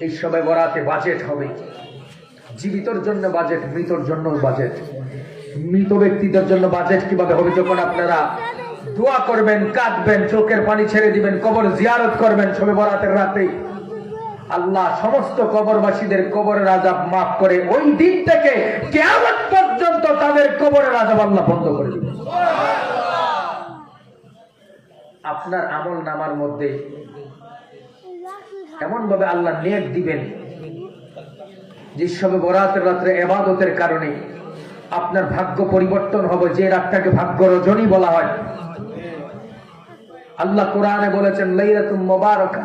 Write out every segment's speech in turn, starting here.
এই সবে বরাতে বাজেট হবে। জীবিতর জন্য বাজেট, মৃতর জন্য বাজেট। মৃত ব্যক্তিদের জন্য বাজেট কীভাবে হবে যখন আপনারা দোয়া করবেন, কাঁদবেন, চোখের পানি ছেড়ে দিবেন, কবর জিয়ারত করবেন সবে বরাতের রাতে? আল্লাহ সমস্ত কবরবাসীদের কবরের আজাব মাফ করে ওই দিন থেকে কেয়ামত পর্যন্ত তাদের কবরের আজাব আল্লাহ বন্ধ করে দিবেন। আপনার আমল নামার মধ্যে এমন ভাবে আল্লাহ নেক দিবেন? যে সবে বরাতের রাত্রে এবাদতের কারণে আপনার ভাগ্য পরিবর্তন হবে, যে রাতটাকে ভাগ্য রজনী বলা হয়। আল্লাহ কোরআনে বলেছেন লাইলাতুল মুবারাকা।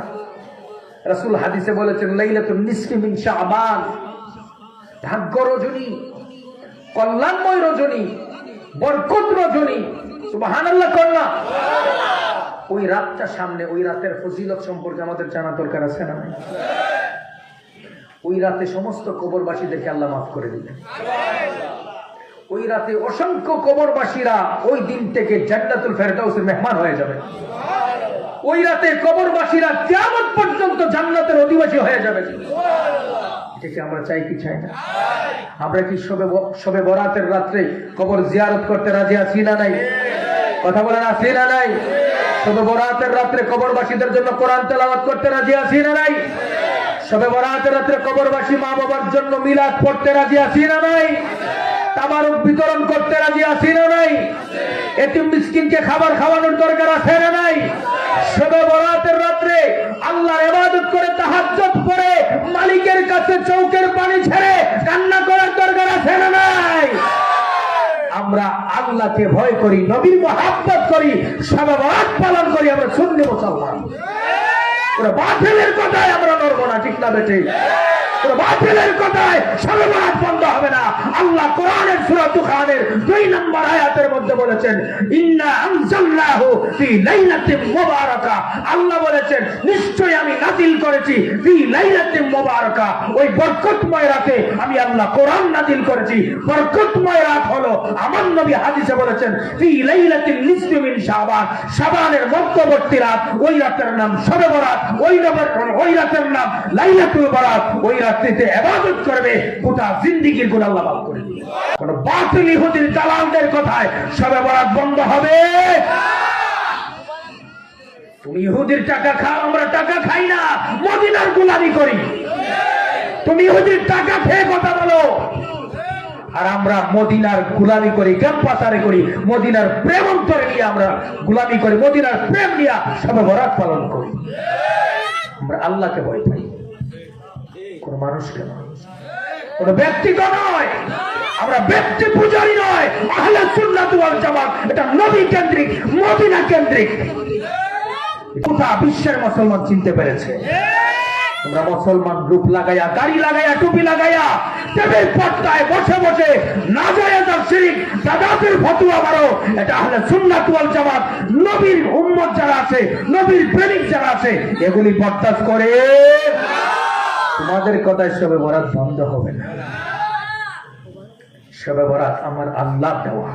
রাসূল হাদিসে বলেছেন, লাইলাতুন নিসফি মিন শাবান। ভাগ্য রজনী, কল্যাণময় রজনী, বরকত রজনী। সুবহানাল্লাহ কন্যা ওই রাতটা সামনে, ওই রাতের ফজিলত সম্পর্কে আমাদের জানা দরকার আছে না ওই রাতে সমস্ত কবরবাসীদেরকে আল্লাহ মাফ করে দিলেন। ওই রাতে অসংখ্য কবরবাসীরা ওই দিন থেকে জান্নাতুল ফেরদাউসের মেহমান হয়ে যাবে। ওই রাতে কবরবাসীরা কিয়ামত পর্যন্ত জান্নাতের অধিবাসী হয়ে যাবে। এটাকে আমরা চাই কি চাই না? আমরা কি সবে সবে বরাতের রাত্রে কবর জিয়ারত করতে রাজি আছি না নাই? কথা বলেন, আছি না নাই? সবে বরাতের রাত্রে কবরবাসীদের জন্য কোরআন করতে রাজি না নাই? বরাতের রাত্রে কবরবাসী মা বাবার জন্য মিলাদ পড়তে রাজি না নাই? খাবার খাওয়ানোর দরকার আছে না নাই? সবে বরাতের রাত্রে আল্লাহর ইবাদত করে তাহাজ্জুদ করে মালিকের কাছে চৌকের পানি ছেড়ে কান্না করার দরকার আছে না নাই আমরা আল্লাহকে ভয় করি নবীর মহাব্বত করি সাবাবাদ পালন করি আমরা শূন্য মুসলমান। ওরা বাতিলের কথায় আমরা নড়বো না ঠিক না বেটে বাতিলের কথায় সর্বরাত বন্ধ হবে না। আল্লাহ কোরআনের সূরা দুখানের দুই নম্বর আয়াতের মধ্যে বলেছেন, ইন্না আনজালনাহু ফি লাইলাতিন মুবারাকা। আল্লাহ বলেছেন, নিশ্চয়ই আমি নাজিল করেছি ফি লাইলাতিন মুবারাকা। ওই বরকতময় রাতে আমি আল্লাহ কোরআন নাজিল করেছি। বরকতময় রাত হলো আমার নবী হাদিসে বলেছেন, ফি লাইলাতিন নিসফি মিন শাবান। শাবানের মধ্যবর্তী রাত ওই রাতের নাম শবে বরাত ওই রাতের নাম লাইলাতুল বরাত, ওই রাত্রিতে ইবাদত করবে, গোটা জিন্দেগীর গুনাহ আল্লাহ মাফ করে দিবে। কোন বাতিল ইহুদির দালালদের কথায় শবে বরাত বন্ধ হবে। তুমি ইহুদির টাকা খাও, আমরা টাকা খাই না, মদিনার গোলামি করি। তুমি ইহুদির টাকা খেয়ে কথা বলো। আর আমরা মদিনার গুলামি করি, গ্রাম করি, মদিনার প্রেম অন্তরে নিয়ে আমরা গুলামি করি, মদিনার প্রেম নিয়ে সবে বরাত পালন করি। আমরা আল্লাহকে ভয় পাই। কোন মানুষকে নয় কোন ব্যক্তিকে নয়। আমরা ব্যক্তি পূজারি নয়। জামাত। এটা নবী কেন্দ্রিক, মদিনা কেন্দ্রিক। গোটা বিশ্বের মুসলমান চিনতে পেরেছে। তোমরা মুসলমান রূপ লাগাইয়া, গাড়ি লাগাইয়া, টুপি লাগাইয়া, টেবিল পট্টায় বসে বসে না যায় তার শিরিক দাদাদের ফতুয়া মারো। এটা হলে সুন্নাত ওয়াল জামাত। নবীর উম্মত যারা আছে, নবীর প্রেমিক যারা আছে, এগুলি বরদাস্ত করে। তোমাদের কথায় সবে বরাত বন্ধ হবে না। সবে বরাত আমার আল্লাহ দেওয়া।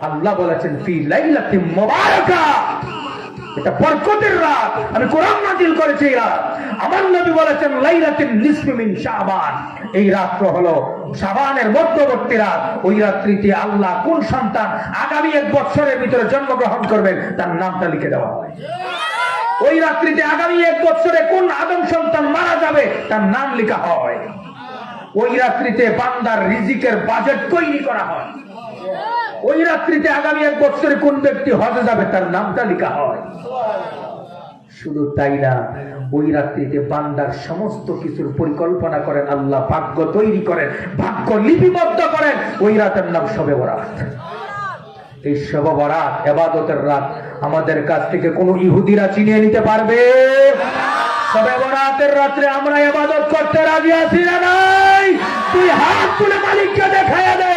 আল্লাহ বলেছেন, ফি লাইলাতিন মুবারাকা। এটা বরকতের রাত। আমি কোরআন নাজিল করেছি এই রাত। আমার নবী বলেছেন, লাইলাতিন নিসফি মিন শাবান। এই রাত্র হলো শাবানের মধ্যবর্তী রাত। ওই রাত্রিতে আল্লাহ কোন সন্তান আগামী এক বছরের ভিতরে জন্মগ্রহণ করবেন, তার নামটা লিখে দেওয়া হয়। ওই রাত্রিতে আগামী এক বছরে কোন আদম সন্তান মারা যাবে? তার নাম লেখা হয়। ওই রাত্রিতে বান্দার রিজিকের বাজেট তৈরি করা হয়। ওই রাত্রিতে আগামী এক বছরে কোন ব্যক্তি হজে যাবে, তার নামটা লেখা হয়। শুধু তাই না, ওই রাত্রিতে বান্দার সমস্ত কিছুর পরিকল্পনা করেন, আল্লাহ ভাগ্য তৈরি করেন, ভাগ্য লিপিবদ্ধ করেন। ওই রাতের নাম সবে বরাত। এই সবে বরাত, এবাদতের রাত আমাদের কাছ থেকে কোন ইহুদিরা চিনিয়ে নিতে পারবে? রাত্রে আমরা এবাদত করতে রাজি আছি না নাই? তুই হাত তুলে মালিককে দেখায় দে।